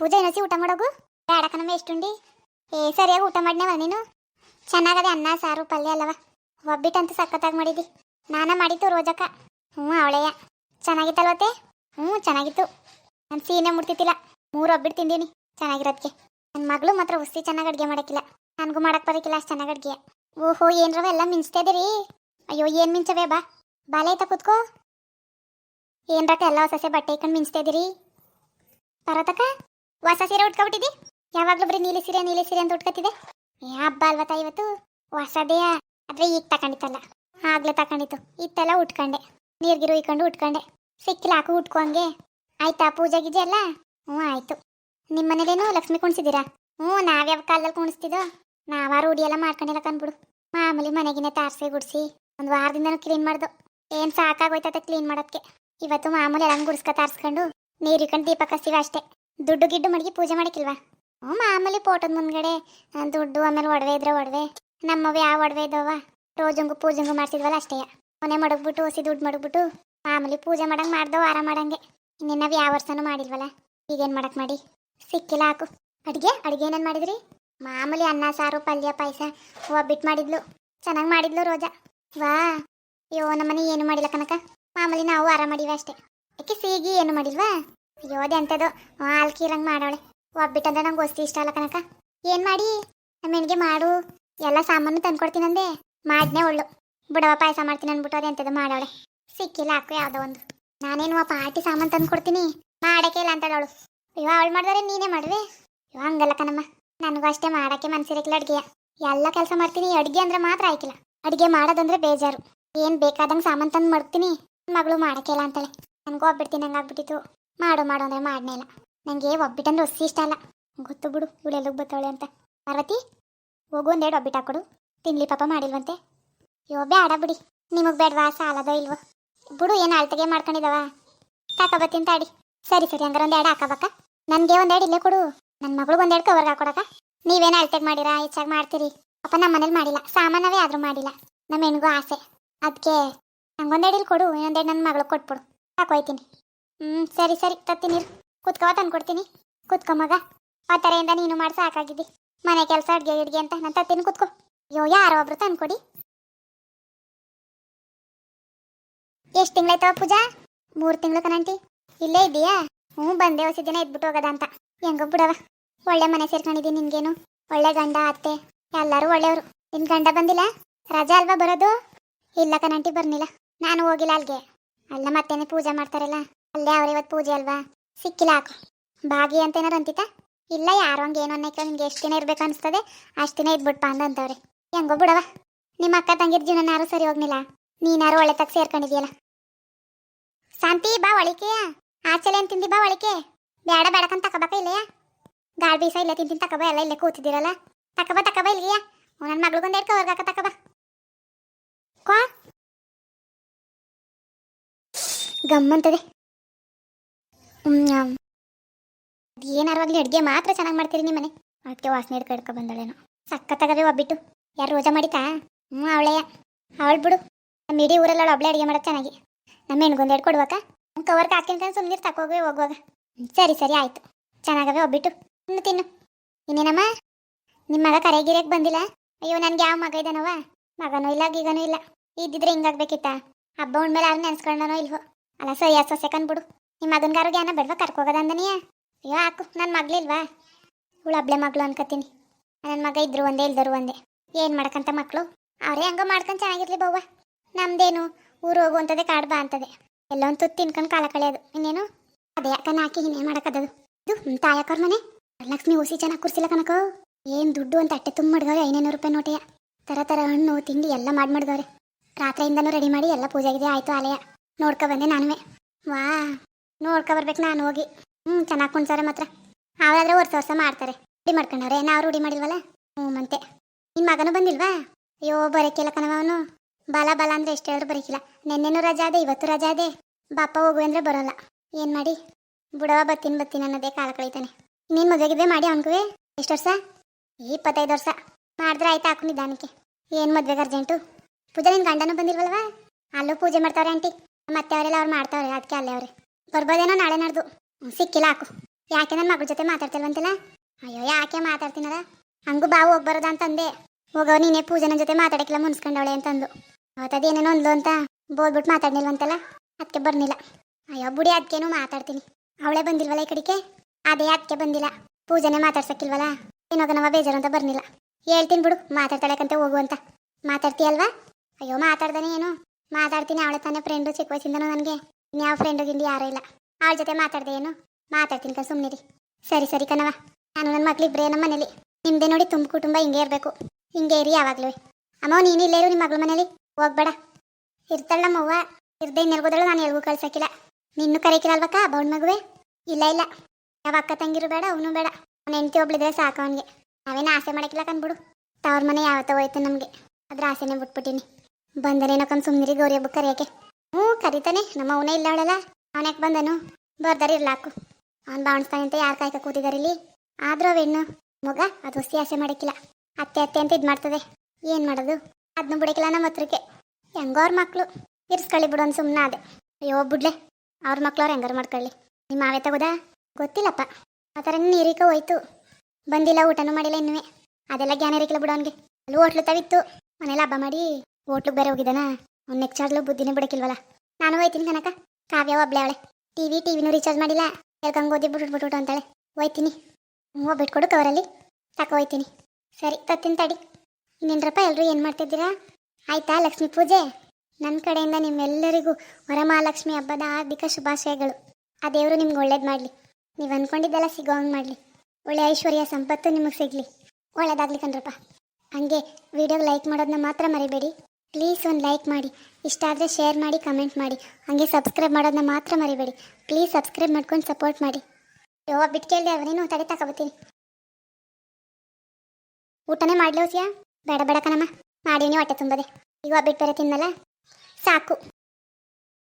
ಪೂಜೆ ಏನಸಿ ಊಟ ಮಾಡೋಗು ಬೇಡಕನಮ್ಮ ಎಷ್ಟುಂಡಿ ಏ ಸರಿಯಾಗಿ ಊಟ ಮಾಡಿನೇವ ನೀನು ಚೆನ್ನಾಗದೆ ಅನ್ನ ಸಾರು ಪಲ್ಯ ಅಲ್ಲವ ಒಬ್ಬಿಟ್ಟಂತೂ ಸಖತ್ತಾಗಿ ಮಾಡಿದಿ ನಾನ ಮಾಡಿತ್ತು ರೋಜಕ್ಕ ಹ್ಞೂ ಅವಳೆಯ ಚೆನ್ನಾಗಿತ್ತಲ್ವತ್ತೆ ಹ್ಞೂ ಚೆನ್ನಾಗಿತ್ತು ನಾನು ಸೀನೆ ಮುಡ್ತಿದ್ದಿಲ್ಲ ಮೂರು ಒಬ್ಬಿಟ್ಟು ತಿಂದೀನಿ ಚೆನ್ನಾಗಿರೋದಕ್ಕೆ ನನ್ನ ಮಗಳು ಮಾತ್ರ ಉಸ್ತಿ ಚೆನ್ನಾಗಿ ಅಡುಗೆ ಮಾಡೋಕ್ಕಿಲ್ಲ ನನಗೂ ಮಾಡಕ್ಕೆ ಬರೋಕ್ಕಿಲ್ಲ ಅಷ್ಟು ಚೆನ್ನಾಗಿ ಅಡುಗೆ ಓಹೋ ಏನ್ರವ ಎಲ್ಲ ಮಿಂಚ್ತಾ ಇದೀರಿ ಅಯ್ಯೋ ಏನು ಮಿಂಚವೇ ಬಾ ಬಾಲೆ ಐತ ಕೂತ್ಕೋ ಏನ್ರಕ್ಕ ಎಲ್ಲ ಹೊಸ ಹೊಸ ಬಟ್ಟೆ ಇಟ್ಕೊಂಡು ಮಿಂಚ್ತಾ ಇದೀರಿ ಬರತಕ್ಕ ಹೊಸ ಸೀರೆ ಉಟ್ಕೊಬಿಟ್ಟಿದ್ದಿ? ಯಾವಾಗಲೂ ಬರೀ ನೀಲಿ ಸೀರೆ ನೀಲಿ ಸೀರೆ ಅಂತ ಉಟ್ಕೊತಿದೆ ಹಬ್ಬ ಅಲ್ವತ್ತ ಇವತ್ತು? ಹೊಸದೇ ಆದ್ರೆ ಈಗ ತಕೊಂಡಿತ್ತಲ್ಲ. ಆಗ್ಲೇ ತಕೊಂಡಿತ್ತು. ಇತ್ತೆಲ್ಲ ಉಟ್ಕೊಂಡೆ. ನೀರ್ಗಿರು ಇಕ್ಕೊಂಡು ಉಟ್ಕೊಂಡೆ. ಸಿಕ್ಕಿಲ್ಲ, ಹಾಕು ಉಟ್ಕೊಂಗೆ ಆಯ್ತಾ ಪೂಜೆ ಗೀಜೆ ಅಲ್ಲ ಹ್ಞೂ, ಆಯ್ತು. ನಿಮ್ಮ ಮನೇಲೇನು ಲಕ್ಷ್ಮಿ ಕುಣಿಸಿದ್ದೀರಾ? ಹ್ಞೂ ನಾವ್ಯಾವ ಕಾಲದಲ್ಲಿ ಕುಣಿಸ್ತಿದ್ದೋ? ನಾವಾ ರೂಢಿ ಎಲ್ಲ ಮಾಡ್ಕೊಂಡಿಲ್ಲ ಕಂದ್ಬಿಡು ಮಾಮೂಲಿ ಮನೆಗಿನ ತಾರ್ಸಿ, ಗುಡಿಸಿ. ಒಂದು ವಾರದಿಂದನೂ ಕ್ಲೀನ್ ಮಾಡ್ದು. ಏನು ಸಾಕಾಗೋಯ್ತತೆ ಕ್ಲೀನ್ ಮಾಡೋದಕ್ಕೆ ಇವತ್ತು ಮಾಮೂಲಿ ಎಲ್ಲ ಗುಡ್ಸ್ಕ ತಾರ್ಸ್ಕೊಂಡು ನೀರು ಇಕ್ಕೊಂಡು ದೀಪ ಕಸ್ತೀವಿ ಅಷ್ಟೇ. ದುಡ್ಡು ಗಿಡ್ಡು ಮಡಗಿ ಪೂಜೆ ಮಾಡಕ್ಕಿಲ್ವಾ? ಹ್ಞೂ ಮಾಮೂಲಿ ಫೋಟೋದ ಮುಂದ್ಗಡೆ ದುಡ್ಡು, ಆಮೇಲೆ ಒಡವೆ ಇದ್ರೆ ಒಡವೆ. ನಮ್ಮವು ಯಾವ ಒಡವೆ ಇದಾವ ರೋಜಂಗು ಪೂಜೆಂಗು ಮಾಡ್ತಿದ್ವಲ್ಲ ಅಷ್ಟೇ. ಮನೆ ಮಡಗ್ಬಿಟ್ಟು ಹೊಸಿ ದುಡ್ಡು ಮಡಗ್ಬಿಟ್ಟು, ಮಾಮೂಲಿ ಪೂಜೆ ಮಾಡಂಗೆ ಮಾಡ್ದೋ ವಾರ ಮಾಡಂಗೆ. ಇನ್ನೇನು ನಾವು ಯಾವ ವರ್ಷನೂ ಮಾಡಿಲ್ವಲ್ಲ? ಈಗೇನು ಮಾಡಕ್ ಮಾಡಿ? ಸಿಕ್ಕಿಲ್ಲ, ಹಾಕು. ಅಡುಗೆ? ಅಡುಗೆ ಏನೇನು ಮಾಡಿದ್ರಿ? ಮಾಮೂಲಿ ಅನ್ನ, ಸಾರು, ಪಲ್ಯ, ಪಾಯಸ ಒಬ್ಬಿಟ್ಟು ಮಾಡಿದ್ಲು. ಚೆನ್ನಾಗಿ ಮಾಡಿದ್ಲು ರೋಜಾ. ವಾ, ಅಯ್ಯೋ, ನಮ್ಮನೆ ಏನು ಮಾಡಿಲ್ಲ ಕನಕ. ಮಾಮೂಲಿ ನಾವು ಆರಾಮ ಮಾಡಿವೆ ಅಷ್ಟೇ ಯಾಕೆ ಸೀಗಿ ಏನು ಮಾಡಿಲ್ವಾ? ಅಯ್ಯೋ ಅದೆಂಥದ್ದು ಆಲ್ಕಿ ಕೀರಂಗೆ ಮಾಡೋಳೆ ಒಬ್ಬಿಟ್ಟಂದ್ರೆ ನಂಗೆ ವಸ್ತು ಇಷ್ಟ ಅಲ್ಲ ಕನಕ ಏನು ಮಾಡಿ? ನಮ್ಮ ಹೆಣ್ಗೆ ಮಾಡು. ಎಲ್ಲ ಸಾಮಾನು ತಂದ್ಕೊಡ್ತೀನಂದೆ ಮಾಡ್ನೇ ಒಳ್ಳು. ಬಿಡವ ಪಾಯಸ ಮಾಡ್ತೀನಿ ಅಂದ್ಬಿಟ್ಟು ಅದೆಂಥದ್ದು ಮಾಡೋಳೆ ಸಿಕ್ಕಿಲ್ಲ ಹಾಕು ಯಾವುದೋ ಒಂದು. ನಾನೇನು ಪಾರ್ಟಿ ಸಾಮಾನು ತಂದು ಕೊಡ್ತೀನಿ ಮಾಡಕ್ಕೆ ಇಲ್ಲ ಅವಳು. ಅಯ್ಯೋ, ಅವಳು ಮಾಡಿದ್ರೆ ನೀನೇ ಮಾಡುವೆ? ಅಯ್ಯೋ, ಹಂಗಲ್ಲ ಕಣಮ್ಮ. ನನಗೂ ಅಷ್ಟೇ ಮಾಡಕ್ಕೆ ಮನ್ಸಿರಕ್ಕಿಲ್ಲ ಅಡುಗೆಯ ಎಲ್ಲ ಕೆಲಸ ಮಾಡ್ತೀನಿ. ಅಡುಗೆ ಅಂದ್ರೆ ಮಾತ್ರ ಆಯ್ಕಿಲ್ಲ. ಅಡುಗೆ ಮಾಡೋದಂದ್ರೆ ಬೇಜಾರು. ಏನು ಬೇಕಾದಂಗೆ ಸಾಮಾನು ತಂದು ಮಾಡ್ತೀನಿ. ಮಗಳು ಮಾಡಕ್ಕೆ ಇಲ್ಲ ಅಂತಳೆ. ನನಗೂ ಒಬ್ಬಿಡ್ತೀನಿ ಹಂಗೆ ಆಗ್ಬಿಟ್ಟಿತ್ತು. ಮಾಡು ಮಾಡು ಅಂದ್ರೆ ಮಾಡನೇ ಇಲ್ಲ. ನನಗೆ ಒಬ್ಬಿಟ್ಟಂದ್ರೆ ಅಷ್ಟು ಇಷ್ಟ ಅಲ್ಲ. ಗೊತ್ತು ಬಿಡು ಇವಳು ಬತ್ತಾಳೆ ಅಂತ. ಪಾರ್ವತಿ, ಹೋಗು ಒಂದೆರಡು ಒಬ್ಬಿಟ್ಟು ಹಾಕೊಡು. ತಿನ್ಲಿ ಪಾಪ ಮಾಡಿಲ್ವಂತೆ. ಅಯ್ಯೋ ಬೇಡ ಬಿಡಿ. ನಿಮಗೆ ಬೇಡವಾ, ಸಾಲದೋ ಇಲ್ವೋ. ಬಿಡು, ಏನು ಅಳ್ತಗೆ ಮಾಡ್ಕೊಂಡಿದವ. ತಗೋಬತ್ತೀನಿ ತಾಡಿ ಸರಿ ಸರಿ, ಹಂಗಾರೆ ಒಂದೆರಡು ಹಾಕಬೇಕ. ನನಗೆ ಒಂದೆರಡು ಇಲ್ಲೇ ಕೊಡು. ನನ್ನ ಮಗಳಿಗೆ ಒಂದೆರಡು ಕವರ್ ಹಾಕೊಡಕ. ನೀವೇನು ಅಳ್ತೆಗೆ ಮಾಡಿರಾ, ಹೆಚ್ಚಾಗಿ ಮಾಡ್ತೀರಿ. ಅಪ್ಪ ನಮ್ಮ ಮನೇಲಿ ಮಾಡಿಲ್ಲ. ಸಾಮಾನವೇ ಆದರೂ ಮಾಡಿಲ್ಲ. ನಮ್ಮ ಹೆಣ್ಗೂ ಆಸೆ. ಅದಕ್ಕೆ ನಂಗೊಂದೆರಡು ಇಲ್ಲಿ ಕೊಡು, ಇನ್ನೊಂದೆರಡು ನನ್ನ ಮಗಳಿಗೆ ಕೊಟ್ಬಿಡು. ಹಾಕೋಯ್ತೀನಿ ಹ್ಞೂ ಸರಿ ಸರಿ, ತತ್ತೀನಿ ತಂದು ಕೊಡ್ತೀನಿ. ಕುತ್ಕೋ ಮಗ. ಆ ಥರದಿಂದ ನೀನು ಮಾಡಿ, ಸಾಕಾಗಿದ್ದಿ. ಮನೆ ಕೆಲಸ, ಅಡ್ಗೆ ಇಡ್ಗೆ ಅಂತ. ನಾನು ತತ್ತೀನಿ, ಕುತ್ಕೋ. ಅಯ್ಯೋ, ಯಾರೋ ಒಬ್ರು ತಂದ್ಕೊಡಿ ಎಷ್ಟು ತಿಂಗಳಾಯ್ತವ ಪೂಜಾ? ಮೂರು ತಿಂಗಳು ಕಣಂಟಿ. ಇಲ್ಲೇ ಇದೆಯಾ ಹ್ಞೂ ಬಂದೆ ಹೊಸ ದಿನ ಇದ್ಬಿಟ್ಟು ಹೋಗದ ಅಂತ. ಹೆಂಗೋ ಬಿಡವ ಒಳ್ಳೆ ಮನೆ ಸೇರ್ಕೊಂಡಿದ್ದೀನಿ ನಿನ್ಗೇನು. ಒಳ್ಳೆ ಗಂಡ, ಅತ್ತೆ, ಎಲ್ಲರೂ ಒಳ್ಳೆಯವರು. ನಿನ್ ಗಂಡ ಬಂದಿಲ್ಲ? ರಜಾ ಅಲ್ವಾ ಬರೋದು? ಇಲ್ಲ ಕಣಂಟಿ, ಬರ್ನಿಲ್ಲ. ನಾನು ಹೋಗಿಲ್ಲ ಅಲ್ಗೆ. ಅಲ್ಲ, ಮತ್ತೇನೆ ಪೂಜೆ ಮಾಡ್ತಾರಲ್ಲ. ಅಲ್ಲೇ ಅವ್ರ ಇವತ್ತು ಪೂಜೆ ಅಲ್ವಾ? ಸಿಕ್ಕಿಲ್ಲ ಹಾಕು ಭಾಗಿ ಅಂತ ಏನಾರು ಅಂತಿತ ಇಲ್ಲ ಯಾರೋ ಹಂಗೆ ಏನೋ ಅನ್ನಕ್ಕೆ ನಿಮ್ಗೆ ಎಷ್ಟು ದಿನ ಇರ್ಬೇಕು ಅನಿಸ್ತದೆ, ಅಷ್ಟು ದಿನ ಇದ್ಬಿಟ್ಪ ಅಂದ ಅಂತವ್ರಿ ಹೆಂಗೋ ಬಿಡವ ನಿಮ್ಮ ಅಕ್ಕ ತಂಗಿರ ಜೀವನ ಯಾರು ಸರಿ ಹೋಗ್ನಿಲ್ಲ ನೀನಾರು ಒಳ್ಳೆ ತಕ್ಕ ಸೇರ್ಕೊಂಡಿದ್ಯಲ್ಲ ಶಾಂತಿ, ಬಾ ಒಳಿಕೆಯ ಆಚೆಲೆ ಅಂತ ತಿಂದಿ ಬಾ ಒಳಿಕೆ ಬೇಡ ಬೇಡಕಂತ ತಕೋಬೇಕ ಇಲ್ಲಯ್ಯ ಗಾಡಿ ಬೀಸ ಇಲ್ಲ ತಿಂತೀನಿ ತಕಬ, ಎಲ್ಲ ಇಲ್ಲೇ ಕೂತಿದ್ದೀರಲ್ಲ. ತಕಬ ತಕಬ ಇಲ್ಲಿಯ? ನನ್ನ ಮಗಳಿಗೊಂದು ಎರಡು ಕವರ್ಗೆ ಹಾಕ ತಕಬ. ಕ್ವಾ ಗಮ್ಮಂತದೆ. ಹ್ಮ್ ಏನಾರು ಆಗ್ಲಿ ಅಡುಗೆ ಮಾತ್ರ ಚೆನ್ನಾಗಿ ಮಾಡ್ತೀರಿ ನಿಮ್ಮನೆ. ಅದಕ್ಕೆ ವಾಸನೆ ಹಿಡ್ಕೊ ಬಂದಳೇನು. ಸಕ್ಕತ್ತಾಗದೆ ಒಬ್ಬಿಟ್ಟು. ಯಾರು ರೋಜಾ ಮಾಡಿತಾ? ಹ್ಞೂ ಅವಳೆಯ ಅವಳು ಬಿಡು. ನಮ್ಮ ಇಡೀ ಊರಲ್ಲಿ ಅವಳು ಒಬ್ಳೆ ಅಡುಗೆ ಮಾಡೋದು ಚೆನ್ನಾಗಿ. ನಮ್ಮ ಹೆಣ್ಗೊಂದು ಎರಡು ಕವರ್ ಕವರ್ಗೆ ಹಾಕಿನ್ಕೊಂಡು ಸುಮ್ಮನೆ ತಕೋಗಿ ಹೋಗುವಾಗ ಸರಿ ಸರಿ, ಆಯಿತು. ಚೆನ್ನಾಗವೆ ಒಬ್ಬಿಟ್ಟು. ಇನ್ನು ತಿನ್ನು. ಇನ್ನೇನಮ್ಮ? ನಿಮ್ಮ ಮಗ ಕರೆಗಿರಿಯಕ್ಕೆ ಬಂದಿಲ್ಲ? ಅಯ್ಯೋ, ನನಗೆ ಯಾವ ಮಗ ಇದ್ದಾನವ ಮಗನೂ ಇಲ್ಲ, ಗೀಗನೂ ಇಲ್ಲ. ಇದ್ದಿದ್ರೆ ಹಿಂಗಾಗಬೇಕಿತ್ತ? ಹಬ್ಬ ಉಣ್ಮೇಲೆ ಆದ್ರೆ ನೆನ್ಸ್ಕೊಂಡನೋ ಇಲ್ವೋ? ಅಲ್ಲ, ಸರಿ ಆ ಸೊಸೆ ಕಂದ್ಬಿಡು ನಿಮ್ಮ ಮಗನ್ಗಾರು ಏನೋ ಬಿಡ್ವ ಕರ್ಕೋಗೋದಂದನಿಯ ಅಯ್ಯೋ ಹಾಕು ನನ್ನ ಮಗ್ಲಿಲ್ವಾ ಇವಳು ಅಬ್ಳೆ ಮಗಳು ಅನ್ಕೋತೀನಿ ನನ್ನ ಮಗ ಇದ್ರು ಒಂದೇ, ಇಲ್ದರು ಒಂದೇ. ಏನು ಮಾಡ್ಕಂತ ಮಕ್ಕಳು ಅವರೇ ಹಂಗ ಮಾಡ್ಕೊಂಡು ಚೆನ್ನಾಗಿರ್ಲಿ ಬವ್ವ. ನಮ್ದೇನು? ಊರು ಹೋಗುವಂಥದ್ದೇ ಕಾಡು ಬಾ ಅಂತದೆ. ಎಲ್ಲ ಒಂದು ತುತ್ತು ತಿನ್ಕೊಂಡು ಕಾಲ ಕಳೆಯೋದು. ಇನ್ನೇನು? ಅದೇ ಅಕ್ಕ ಹಾಕಿ ಇನ್ನೇನು ಮಾಡೋಕ್ಕದದು ಇದು ತಾಯಕ್ಕವ್ರ ಮನೆ? ಲಕ್ಷ್ಮಿ ಓಸಿ ಚೆನ್ನಾಗಿ ಕುರ್ಸಿಲ್ಲ ಕನಕ ಏನು ದುಡ್ಡು ಅಂತ ಅಟ್ಟೆ ತುಂಬ ಮಾಡಿದವ್ರೆ ಐನೂರು ರೂಪಾಯಿ ನೋಟೆಯ. ಥರ ಥರ ಹಣ್ಣು, ತಿಂಡಿ ಎಲ್ಲ ಮಾಡಿ ಮಾಡಿದವ್ರೆ. ರಾತ್ರಿಯಿಂದನೂ ರೆಡಿ ಮಾಡಿ ಎಲ್ಲ ಪೂಜೆಗಿದೆ, ಆಯಿತು, ಆಲಯ. ನೋಡ್ಕೊ ಬಂದೆ ನಾನುವೆ. ವಾ. ನೋಡ್ಕೊ ಬರ್ಬೇಕು ನಾನು ಹೋಗಿ. ಹ್ಞೂ ಚೆನ್ನಾಗಿ ಕುಣ್ಸಾರೆ ಮಾತ್ರ. ಅವರಾದ್ರೆ ವರ್ಷ ವರ್ಷ ಮಾಡ್ತಾರೆ. ರೂಢಿ ಮಾಡ್ಕೊಂಡವ್ರೆ. ನಾವು ರೂಢಿ ಮಾಡಿಲ್ವಲ್ಲ? ಹ್ಞೂ ಮಂತೆ ನಿಮ್ಮ ಮಗನೂ ಬಂದಿಲ್ವಾ? ಅಯ್ಯೋ ಬರೋಕ್ಕಿಲ್ಲ ಕಣವ ಅವನು. ಬಾಲ ಬಾಲ ಅಂದ್ರೆ ಎಷ್ಟು ಹೇಳಿದ್ರು ಬರೋಕ್ಕಿಲ್ಲ ನೆನ್ನೆನೂ ರಜಾ ಅದೇ, ಇವತ್ತು ರಜಾ ಅದೇ. ಬಾಪ ಹೋಗು ಅಂದ್ರೆ ಬರೋಲ್ಲ. ಏನು ಮಾಡಿ? ಬುಡವ ಬತ್ತೀನಿ ಬತ್ತೀನಿ ಅನ್ನೋದೇ ಕಾಲ ಕಳೀತಾನೆ. ಇನ್ನೇನು ಮದುವೆಗಿದ್ದೆ ಮಾಡಿ ಅವನಿಗೂ ಎಷ್ಟು ವರ್ಷ? ಇಪ್ಪತ್ತೈದು ವರ್ಷ. ಮಾಡಿದ್ರೆ ಆಯ್ತು ಹಾಕು ನಿಧಾನಕ್ಕೆ. ಏನು ಮದ್ವೆಗೆ ಅರ್ಜೆಂಟು? ಪೂಜೆ ನಿನ್ನ ಗಂಡನೂ ಬಂದಿಲ್ವಲ್ವಾ ಅಲ್ಲೂ ಪೂಜೆ ಮಾಡ್ತಾವ್ರೆ ಆಂಟಿ. ಮತ್ತೆ ಅವರೆಲ್ಲ ಅವ್ರು ಮಾಡ್ತಾವ್ರೆ. ಅದಕ್ಕೆ ಅಲ್ಲೇ ಅವ್ರೆ. ಬರ್ಬೋದೇನೋ ನಾಳೆ ನಾಡ್ದು. ಸಿಕ್ಕಿಲ್ಲ ಹಾಕು. ಯಾಕೆ ನನ್ನ ಮಗಳ ಜೊತೆ ಮಾತಾಡ್ತಿಲ್ವಂತಿಲ್ಲ? ಅಯ್ಯೋ, ಯಾಕೆ ಮಾತಾಡ್ತೀನಲ್ಲ ಹಂಗೂ ಬಾವು ಹೋಗ್ಬರೋದ ಅಂತಂದೆ. ಹೋಗೋ ನೀನೇ ಪೂಜನ ಜೊತೆ ಮಾತಾಡಕ್ಕಿಲ್ಲ ಮುನ್ಸ್ಕೊಂಡವಳೆ ಅಂತಂದು. ಅವತ್ತದೇನೇನೋ ಅಂದ್ಲು ಅಂತ ಬೋದ್ಬಿಟ್ಟು ಮಾತಾಡ್ನಿಲ್ವಂತಲ್ಲ? ಅದಕ್ಕೆ ಬರ್ನಿಲ್ಲ. ಅಯ್ಯೋ, ಬುಡಿ ಅದಕ್ಕೇನು ಮಾತಾಡ್ತೀನಿ. ಅವಳೇ ಬಂದಿಲ್ವಲ್ಲ ಈ ಕಡೆಗೆ ಅದೇ ಅದಕ್ಕೆ ಬಂದಿಲ್ಲ. ಪೂಜನೆ ಮಾತಾಡ್ಸಕ್ಕಿಲ್ವಲ್ಲ? ಏನೋಗ ನಮ್ಮ ಬೇಜಾರು ಅಂತ ಬರ್ನಿಲ್ಲ. ಹೇಳ್ತೀನಿ ಬಿಡು ಮಾತಾಡ್ತಾಳಕ್ಕಂತ ಹೋಗು ಅಂತ. ಮಾತಾಡ್ತೀಯಲ್ವಾ? ಅಯ್ಯೋ, ಮಾತಾಡ್ದಾನೆ ಏನು? ಮಾತಾಡ್ತೀನಿ, ಅವಳೆ ತಾನೇ ಫ್ರೆಂಡು ಚಿಕ್ಕ ವಯಸ್ಸಿಂದನೂ ನನಗೆ. ಇನ್ಯಾವ ಫ್ರೆಂಡು ಗಿಂಡಿ ಯಾರೂ ಇಲ್ಲ. ಅವಳ ಜೊತೆ ಮಾತಾಡ್ದೆ ಏನು? ಮಾತಾಡ್ತೀನಿ ಕಣ್ ಸುಮ್ಮನಿರಿ ಸರಿ ಸರಿ ಕಣವ ನಾನು ನನ್ನ ಮಕ್ಳಿಬ್ರೇ ನಮ್ಮ ಮನೇಲಿ. ನಿಮ್ದೆ ನೋಡಿ ತುಂಬ ಕುಟುಂಬ ಹಿಂಗೆ ಇರಬೇಕು. ಹಿಂಗೆ ಇರಿ ಯಾವಾಗಲೂ. ಅಮ್ಮ, ನೀನು ಇಲ್ಲೇ ಇರು ನಿಮ್ಮ ಮಗಳ ಮನೇಲಿ. ಹೋಗ್ಬೇಡ. ಇರ್ತಾಳ ನಮ್ಮವ್ವ. ಇರ್ದೆ ಇನ್ನೆಲ್ಗೋದಳು ನಾನು ಎಲ್ಗೂ ಕಳ್ಸಕ್ಕಿಲ್ಲ. ನಿನ್ನೂ ಕರೆಕಿಲ್ಲ ಅಲ್ವಕ್ಕ ಬೌಂಡ್ ಮಗುವೆ? ಇಲ್ಲ ಇಲ್ಲ. ಯಾವ ಅಕ್ಕ ತಂಗಿರು ಬೇಡ, ಅವನು ಬೇಡ. ಅವ್ನ ಹೆಂಡತಿ ಒಬ್ಳಿದ್ರೆ ಸಾಕು ಅವನಿಗೆ. ನಾವೇನು ಆಸೆ ಮಾಡಕ್ಕಿಲ್ಲ ಬಿಡು. ತವ್ರ ಮನೆ ಯಾವತ್ತೋ ಹೋಯ್ತು ನಮಗೆ. ಅದ್ರ ಆಸೆನೇ ಬಿಟ್ಬಿಟ್ಟಿನಿ. ಬಂದನೇನಕ್ಕಂದು ಸುಮ್ಮನಿರಿ ಗೌರಿ ಹಬ್ಬಕ್ಕೆ ಕರೆಯೋಕೆ ಕರೀತಾನೆ. ನಮ್ಮ ಅವನೇ ಇಲ್ಲ ಅವಳಲ್ಲ ಅವನ್ಯಾಕೆ ಬಂದನು? ಬರ್ದಾರಿ ಇರ್ಲಾಕು. ಅವ್ನು ಬಾಣಿಸ್ತಾನೆ ಅಂತ ಯಾರು ಕಾಯ್ಕ ಕೂತಿದಾರಿಲಿ ಇಲ್ಲಿ? ಆದ್ರೂ ಅವೆಣ್ಣು ಮಗ, ಅದು ಹುಸಿ ಆಸೆ ಮಾಡಕ್ಕಿಲ್ಲ. ಅತ್ತೆ ಅತ್ತೆ ಅಂತ ಇದು ಮಾಡ್ತದೆ. ಏನು ಮಾಡೋದು? ಅದನ್ನು ಬಿಡಕ್ಕಿಲ್ಲ ನಮ್ಮ ಹತ್ರಕ್ಕೆ. ಹೆಂಗೋ ಅವ್ರ ಮಕ್ಕಳು ಇರ್ಸ್ಕೊಳ್ಳಿ ಬಿಡು ಅಂತ ಸುಮ್ಮನೆ ಅದೇ ಅಯ್ಯೋ ಬಿಡ್ಲೆ. ಅವ್ರ ಮಕ್ಳು ಅವ್ರು ಹೆಂಗಾರು ಮಾಡ್ಕೊಳ್ಳಿ. ನಿಮ್ಮ ಮಾವೇ ತಗೋದಾ? ಗೊತ್ತಿಲ್ಲಪ್ಪ. ಆ ಥರ ನೀರಿಕ ಹೋಯ್ತು. ಬಂದಿಲ್ಲ, ಊಟನೂ ಮಾಡಿಲ್ಲ ಇನ್ನುವೇ. ಅದೆಲ್ಲ ಜ್ಞಾನ ಇರಕ್ಕಿಲ್ಲ ಬಿಡು ಅವನಿಗೆ. ಅಲ್ಲಿ ಹೋಟ್ಲು ತವಿತ್ತು. ಮನೇಲಿ ಹಬ್ಬ ಮಾಡಿ ಹೋಟ್ಲಿಗೆ ಬೇರೆ ಹೋಗಿದ್ದಾನ? ಅವ್ನು ನೆಕ್ಚಾಡ್ಲು ಬುದ್ಧಿನೇ ಬಿಡಕ್ಕಿಲ್ವಲ್ಲ. ನಾನು ಹೋಯ್ತೀನಿ ಕನಕ ಕಾವ್ಯ ಒಬ್ಳೆ ಅವಳೆ. ಟಿ ವಿ ಟಿ ವಿನೂ ರೀಚಾರ್ಜ್ ಮಾಡಿಲ್ಲ ಎಲ್ಕಂಗೆ ಓದಿ ಬಿಟ್ಬಿಟ್ಟು ಬಿಟ್ಬಿಟ್ಟು ಅಂತಾಳೆ. ಹೋಯ್ತೀನಿ. ಹ್ಞೂ ಬಿಟ್ಕೊಡು ಕವರಲ್ಲಿ. ತಕ ಹೋಯ್ತೀನಿ. ಸರಿ, ತತ್ತಿನ ತಡಿ. ಇನ್ನೇನ್ರಪ್ಪ ಎಲ್ಲರೂ ಏನು ಮಾಡ್ತಿದ್ದೀರಾ? ಆಯ್ತಾ, ಲಕ್ಷ್ಮೀ ಪೂಜೆ? ನನ್ನ ಕಡೆಯಿಂದ ನಿಮ್ಮೆಲ್ಲರಿಗೂ ವರಮಹಾಲಕ್ಷ್ಮಿ ಹಬ್ಬದ ಹಾರ್ದಿಕ ಶುಭಾಶಯಗಳು. ಆ ದೇವರು ನಿಮ್ಗೆ ಒಳ್ಳೇದು ಮಾಡಲಿ. ನೀವು ಅಂದ್ಕೊಂಡಿದ್ದೆಲ್ಲ ಸಿಗೋ ಹಂಗೆ ಮಾಡಲಿ. ಒಳ್ಳೆ ಐಶ್ವರ್ಯ ಸಂಪತ್ತು ನಿಮಗೆ ಸಿಗಲಿ. ಒಳ್ಳೇದಾಗ್ಲಿ ಕಣ್ರಪ್ಪ. ಹಂಗೆ ವಿಡಿಯೋಗೆ ಲೈಕ್ ಮಾಡೋದನ್ನ ಮಾತ್ರ ಮರಿಬೇಡಿ. ಪ್ಲೀಸ್ ಒಂದು ಲೈಕ್ ಮಾಡಿ, ಇಷ್ಟ ಆದರೆ ಶೇರ್ ಮಾಡಿ, ಕಮೆಂಟ್ ಮಾಡಿ. ಹಾಗೆ ಸಬ್ಸ್ಕ್ರೈಬ್ ಮಾಡೋದನ್ನ ಮಾತ್ರ ಮರಿಬೇಡಿ. ಪ್ಲೀಸ್ ಸಬ್ಸ್ಕ್ರೈಬ್ ಮಾಡ್ಕೊಂಡು ಸಪೋರ್ಟ್ ಮಾಡಿ. ಯೋ ಬಿಟ್ಟು ಕೇಳಿದೆ ಅವನೇನು ತಡೆ ತಗೋಬತ್ತೀನಿ. ಊಟನೇ ಮಾಡಲಿ ಹೊಸಿಯಾ ಬೇಡ ಬೇಡ ಕಣಮ್ಮ. ಮಾಡೀನಿ ಹೊಟ್ಟೆ ತುಂಬದೆ. ಈಗ ಬಿಟ್ಟು ಬೇರೆ ತಿನ್ನಲ್ಲ? ಸಾಕು.